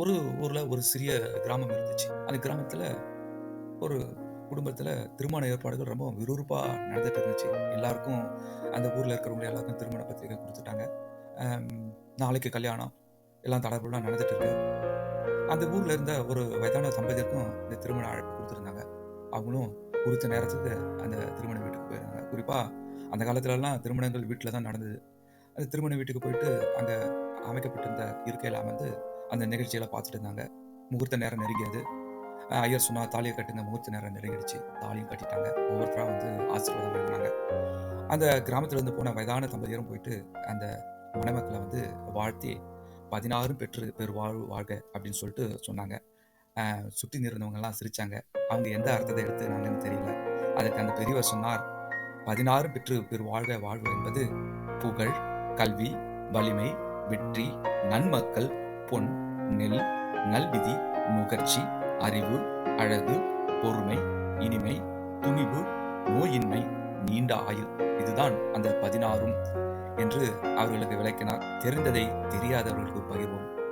ஒரு ஊரில் ஒரு சிறிய கிராமம் இருந்துச்சு. அந்த கிராமத்தில் ஒரு குடும்பத்தில் திருமண ஏற்பாடுகள் ரொம்ப விறுவிறுப்பாக நடந்துட்டு இருந்துச்சு. எல்லாருக்கும் அந்த ஊரில் இருக்கிறவங்க எல்லாருக்கும் திருமண பத்திரிகை கொடுத்துட்டாங்க நாளைக்கு கல்யாணம். எல்லாம் தடபுடலா நடந்துட்டு இருக்கு. அந்த ஊரில் இருந்த ஒரு வயதான தம்பதியருக்கும் இந்த திருமண அழைப்பு கொடுத்துருந்தாங்க அவங்களும் குறித்த நேரத்துக்கு அந்த திருமண வீட்டுக்கு போயிருந்தாங்க. குறிப்பாக அந்த காலத்துலலாம் திருமணங்கள் வீட்டில் தான் நடந்தது. அந்த திருமண வீட்டுக்கு போயிட்டு அங்கே அமைக்கப்பட்டிருந்த இருக்கையில் அமர்ந்து அந்த நிகழ்ச்சியெல்லாம் பார்த்துட்டு இருந்தாங்க. முகூர்த்த நேரம் நெருங்கியது. ஐயா ஐயர் சொன்னார், கட்டுங்க. முகூர்த்த நேரம் நெருங்கிடுச்சு." தாலியும் கட்டிட்டாங்க. ஒவ்வொருத்தரா வந்து ஆசீர்வாதம் வழங்குனாங்க. அந்த கிராமத்துல இருந்து போன வயதான தம்பதியரும் போயிட்டு அந்த மணமக்களை வந்து வாழ்த்தி, "16ம் பெற்று பெருவாழ்வு வாழ்க" அப்படின்னு சொல்லிட்டு சொன்னாங்க. சுற்றி சுத்தி சிரித்தாங்க சிரிச்சாங்க. அவங்க எந்த எடுத்து எடுத்துனாங்கன்னு தெரியல. அதுக்கு அந்த பெரியவர் சொன்னார், "16ம் பெற்று பெரு வாழ்க வாழ்வு என்பது புகழ், கல்வி, வலிமை, வெற்றி, நன்மக்கள், பொன், நெல், நல்விதி, நுகர்ச்சி, அறிவு, அழகு, பொறுமை, இனிமை, துணிவு, நோயின்மை, நீண்ட ஆயுள். இதுதான் அந்த 16ம்" என்று அவர்களுக்கு விளக்கினார். தெரிந்ததை தெரியாதவர்களுக்கு பகிர்வோம்.